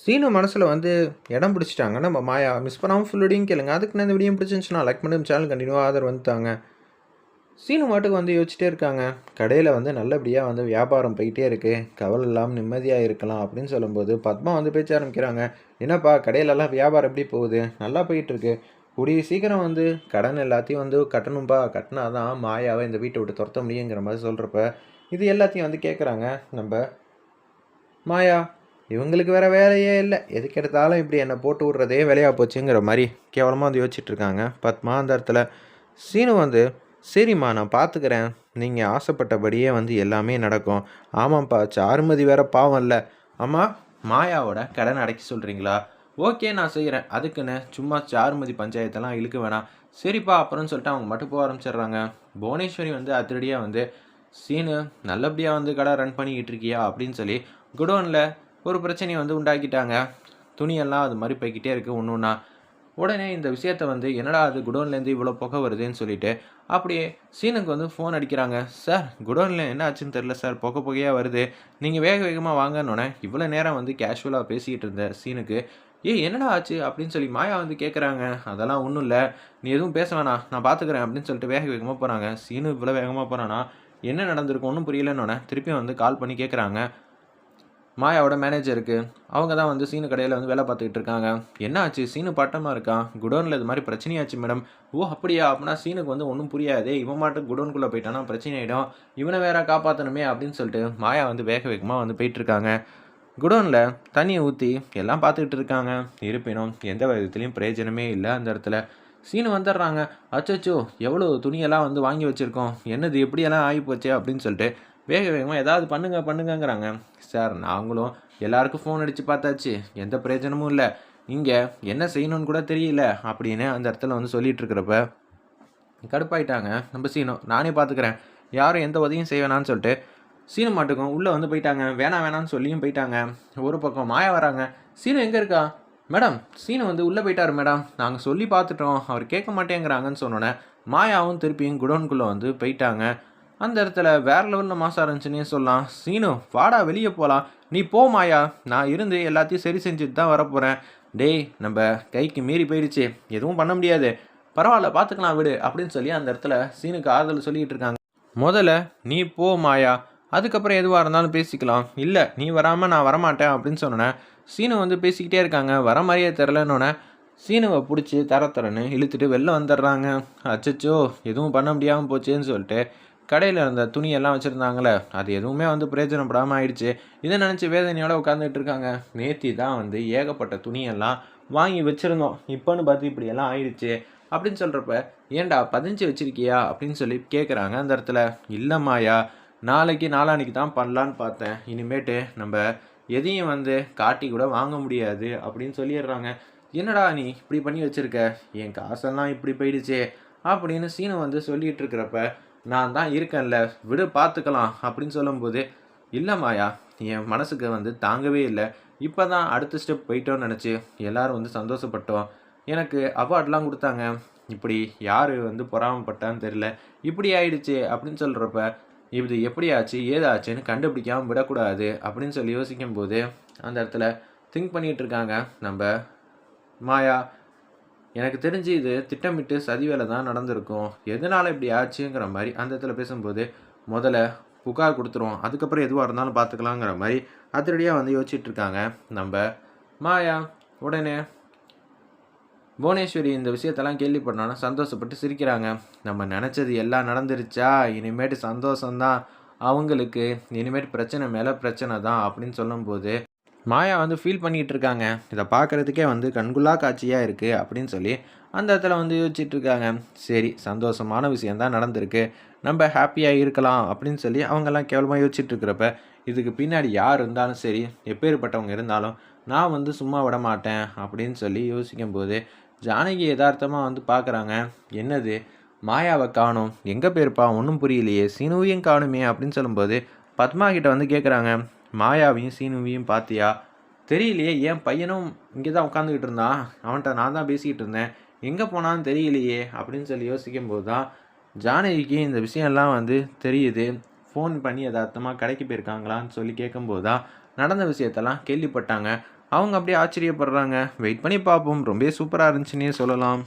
சீனு மனசில் வந்து இடம் பிடிச்சிட்டாங்க. நம்ம மாயா மிஸ் பண்ணாமல் ஃபுல் வீடியும் கேளுங்க. அதுக்கு நான் இந்த வீடியோ பிடிச்சிருந்துச்சுன்னா லைக் பண்ணி சேனல் கண்டினியூவாக ஆதரவு வந்துட்டாங்க. சீனு மாட்டுக்கு வந்து யோசிச்சிட்டே இருக்காங்க. கடையில் வந்து நல்லபடியாக வந்து வியாபாரம் போயிட்டே இருக்குது கவலை இல்லாமல் நிம்மதியாக இருக்கலாம் அப்படின்னு சொல்லும்போது பத்மா வந்து பேச்ச ஆரம்பிக்கிறாங்க. என்னப்பா கடையிலலாம் வியாபாரம் எப்படி போகுது? நல்லா போயிட்டுருக்கு. கூடிய சீக்கிரம் வந்து கடன் எல்லாத்தையும் வந்து கட்டணும்பா. கட்டினா தான் மாயாவை இந்த வீட்டை விட்டு துரத்த முடியுங்கிற மாதிரி சொல்கிறப்ப இது எல்லாத்தையும் வந்து கேட்குறாங்க நம்ம மாயா இவங்களுக்கு வேறு வேலையே இல்லை. எதுக்கு எடுத்தாலும் இப்படி என்னை போட்டு விட்றதே வேலையாக போச்சுங்கிற மாதிரி கேவலமாக வந்து யோசிச்சுட்டு இருக்காங்க பத்மா அந்த இடத்துல சீனு வந்து சரிம்மா நான் பார்த்துக்கிறேன். நீங்கள் ஆசைப்பட்டபடியே வந்து எல்லாமே நடக்கும். ஆமாம்ப்பா சாருமதி வேற பாவம் இல்லை. அம்மா மாயாவோட கடன் அடைக்க சொல்கிறீங்களா ஓகே நான் செய்கிறேன் அதுக்குன்னு சும்மா சாருமதி பஞ்சாயத்தெல்லாம் இழுக்க வேணாம். சரிப்பா அப்புறம்னு சொல்லிட்டு அவங்க மட்டும் போக ஆரம்பிச்சிடுறாங்க. புவனேஸ்வரி வந்து அதிரடியாக வந்து சீனு நல்லபடியாக வந்து கடை ரன் பண்ணிக்கிட்டு இருக்கியா? அப்படின்னு சொல்லி குடோனில் ஒரு பிரச்சனையை வந்து உண்டாக்கிட்டாங்க. துணியெல்லாம் அது மாதிரி போய்கிட்டே இருக்குது ஒன்று ஒன்றா உடனே இந்த விஷயத்த வந்து என்னடா அது குடோன்லேருந்து இவ்வளோ புகை வருதுன்னு சொல்லிட்டு அப்படியே சீனுக்கு வந்து ஃபோன் அடிக்கிறாங்க. சார் குடோனில் என்ன ஆச்சுன்னு தெரில சார். புகை புகையாக வருது. நீங்கள் வேக வேகமாக வாங்கன்னொன்னே இவ்வளோ நேரம் வந்து கேஷுவலாக பேசிக்கிட்டு இருந்த சீனுக்கு ஏய் என்னடா ஆச்சு? அப்படின்னு சொல்லி மாயா வந்து கேட்குறாங்க அதெல்லாம் ஒன்றும் இல்லை. நீ எதுவும் பேச வேணாம். நான் பார்த்துக்குறேன் அப்படின்னு சொல்லிட்டு வேக வேகமாக போகிறாங்க சீனு இவ்வளோ வேகமாக போகிறானா என்ன நடந்திருக்கும் ஒன்றும் புரியலன்னொன்னே திருப்பியும் வந்து கால் பண்ணி கேட்குறாங்க மாயாவோட மேனேஜருக்கு அவங்க தான் வந்து சீனு கடையில் வந்து வேலை பார்த்துக்கிட்டு இருக்காங்க. என்ன ஆச்சு? சீனு பட்டமாக இருக்கான் குடோனில் இது மாதிரி பிரச்சனையாச்சு மேடம் ஓ அப்படியா? அப்படின்னா சீனுக்கு வந்து ஒன்றும் புரியாதே. இவன் மாட்டும் குடோனுக்குள்ளே போயிட்டானா பிரச்சனை ஆகிடும் இவனை வேற காப்பாற்றணுமே அப்படின்னு சொல்லிட்டு மாயா வந்து வேக வேகமாக வந்து போயிட்டுருக்காங்க குடோனில் தண்ணியை ஊற்றி எல்லாம் பார்த்துக்கிட்டு இருக்காங்க. இருப்பினும் எந்த விதத்துலையும் பிரயோஜனமே இல்லை அந்த இடத்துல. சீனு வந்துடுறாங்க. அச்சோ எவ்வளோ துணியெல்லாம் வந்து வாங்கி வச்சுருக்கோம். என்னது எப்படியெல்லாம் ஆகி போச்சு அப்படின்னு சொல்லிட்டு வேக வேகமாக ஏதாவது பண்ணுங்க பண்ணுங்கங்கிறாங்க. சார் நாங்களும் எல்லாருக்கும் ஃபோன் அடித்து பார்த்தாச்சு. எந்த பிரயோஜனமும் இல்லை. இங்கே என்ன செய்யணும்னு கூட தெரியல அப்படின்னு அந்த இடத்துல வந்து சொல்லிட்டு இருக்கிறப்ப கடுப்பாயிட்டாங்க. நம்ம சீனம் நானே பார்த்துக்கிறேன் யாரும் எந்த உதவியும் செய்ய சொல்லிட்டு சீனம் மாட்டுக்கும் உள்ளே வந்து போயிட்டாங்க. வேணாம் வேணாம்னு சொல்லியும் போயிட்டாங்க. ஒரு பக்கம் மாயா வராங்க. சீனம் எங்கே இருக்கா? மேடம் சீனம் வந்து உள்ளே போயிட்டாரு மேடம். நாங்கள் சொல்லி பார்த்துட்டோம். அவர் கேட்க மாட்டேங்கிறாங்கன்னு சொன்னோன்னே மாயாவும் திருப்பியும் குடோன்குள்ளே வந்து போயிட்டாங்க. அந்த இடத்துல வேற லெவலில் மாசம் இருந்துச்சுன்னே சொல்லலாம். சீனு வாடா வெளியே போகலாம் நீ போ மாயா. நான் இருந்து எல்லாத்தையும் சரி செஞ்சுட்டு தான் வரப்போகிறேன் டேய் நம்ம கைக்கு மீறி போயிடுச்சு. எதுவும் பண்ண முடியாது. பரவாயில்ல பார்த்துக்கலாம் விடு அப்படின்னு சொல்லி அந்த இடத்துல சீனுக்கு ஆறுதல் சொல்லிட்டு இருக்காங்க. முதல்ல நீ போ மாயா. அதுக்கப்புறம் எதுவாக இருந்தாலும் பேசிக்கலாம். இல்லை நீ வராமல் நான் வரமாட்டேன் அப்படின்னு சொன்னேன் சீனு வந்து பேசிக்கிட்டே இருக்காங்க. வர மாதிரியே தெரிலன்னொன்னே சீனுவை பிடிச்சி தர தரன்னு இழுத்துட்டு வெளில வந்துடுறாங்க. அச்சச்சோ எதுவும் பண்ண முடியாமல் போச்சேன்னு சொல்லிட்டு கடையில் இருந்த துணியெல்லாம் வச்சுருந்தாங்களே அது எதுவுமே வந்து பிரயோஜனப்படாமல் ஆயிடுச்சு. இதை நினச்சி வேதனையோடு உட்காந்துட்டு இருக்காங்க. நேத்தி தான் வந்து ஏகப்பட்ட துணியெல்லாம் வாங்கி வச்சுருந்தோம். இப்போன்னு பார்த்து இப்படியெல்லாம் ஆயிடுச்சு. அப்படின்னு சொல்கிறப்ப ஏன்டா பதிஞ்சு வச்சுருக்கியா? அப்படின்னு சொல்லி கேட்குறாங்க அந்த இடத்துல. இல்லைம்மாயா நாளைக்கு நாளான்னைக்கு தான் பண்ணலான்னு பார்த்தேன். இனிமேட்டு நம்ம எதையும் வந்து காட்டி கூட வாங்க முடியாது. அப்படின்னு சொல்லிடுறாங்க. என்னடா நீ இப்படி பண்ணி வச்சுருக்க? என் காசெல்லாம் இப்படி போயிடுச்சே. அப்படின்னு சீனை வந்து சொல்லிகிட்டு இருக்கிறப்ப நான் தான் இருக்கேன்ல விடு பார்த்துக்கலாம் அப்படின்னு சொல்லும்போது இல்லை மாயா என் மனசுக்கு வந்து தாங்கவே இல்லை. இப்போ தான் அடுத்த ஸ்டெப் போயிட்டோன்னு நினச்சி எல்லோரும் வந்து சந்தோஷப்பட்டோம். எனக்கு அவார்ட்லாம் கொடுத்தாங்க. இப்படி யார் வந்து பொறாமப்பட்டான்னு தெரில இப்படி ஆயிடுச்சு அப்படின்னு சொல்கிறப்ப இது எப்படி ஆச்சு ஏதாச்சுன்னு கண்டுபிடிக்காமல் விடக்கூடாது அப்படின்னு சொல்லி யோசிக்கும்போது அந்த இடத்துல திங்க் பண்ணிகிட்டு இருக்காங்க நம்ம மாயா. எனக்கு தெரிஞ்சு இது திட்டமிட்டு சதி வேலை தான் நடந்திருக்கும். எதனால் இப்படி ஆச்சுங்கிற மாதிரி அந்த இடத்துல பேசும்போது முதல்ல புகார் கொடுத்துருவோம். அதுக்கப்புறம் எதுவாக இருந்தாலும் பார்த்துக்கலாங்கிற மாதிரி அதிரடியாக வந்து யோசிச்சுட்டு இருக்காங்க. நம்ம மாயா உடனே புவனேஸ்வரி இந்த விஷயத்தெல்லாம் கேள்விப்பட்டோன்னா சந்தோஷப்பட்டு சிரிக்கிறாங்க. நம்ம நினச்சது எல்லாம் நடந்துருச்சா? இனிமேட்டு சந்தோஷம்தான். அவங்களுக்கு இனிமேட்டு பிரச்சனை மேலே பிரச்சனை தான் அப்படின்னு சொல்லும்போது மாயா வந்து ஃபீல் பண்ணிகிட்டு இருக்காங்க இதை பார்க்குறதுக்கே வந்து கண்குள்ளா காட்சியாக இருக்குது அப்படின்னு சொல்லி அந்த இடத்துல வந்து யோசிச்சுட்டு இருக்காங்க. சரி சந்தோஷமான விஷயந்தான் நடந்திருக்கு. நம்ம ஹாப்பியாக இருக்கலாம் அப்படின்னு சொல்லி அவங்கெல்லாம் கேவலமாக யோசிச்சுட்டு இருக்கிறப்ப இதுக்கு பின்னாடி யார் இருந்தாலும் சரி எப்பேற்பட்டவங்க இருந்தாலும் நான் வந்து சும்மா விட மாட்டேன் அப்படின்னு சொல்லி யோசிக்கும்போது ஜானகி யதார்த்தமாக வந்து பார்க்குறாங்க என்னது? மாயாவை காணும். எங்கே போயிருப்பா ஒன்றும் புரியலையே. சினுவையும் காணுமே அப்படின்னு சொல்லும்போது பத்மா கிட்ட வந்து கேட்குறாங்க மாயாவையும் சீனுவையும் பார்த்தியா தெரியலையே என் பையனும் இங்கே தான் உட்காந்துக்கிட்டு இருந்தான். அவன்கிட்ட நான் தான் பேசிக்கிட்டு இருந்தேன் எங்கே போனான்னு தெரியலையே அப்படின்னு சொல்லி யோசிக்கும் போது தான் ஜானகிக்கு இந்த விஷயம்லாம் வந்து தெரியுது. ஃபோன் பண்ணி யதார்த்தமாக கடைக்கு போயிருக்காங்களான்னு சொல்லி கேட்கும்போது தான் நடந்த விஷயத்தெல்லாம் கேள்விப்பட்டாங்க. அவங்க அப்படியே ஆச்சரியப்படுறாங்க. வெயிட் பண்ணி பார்ப்போம். ரொம்ப சூப்பராக இருந்துச்சுன்னே சொல்லலாம்.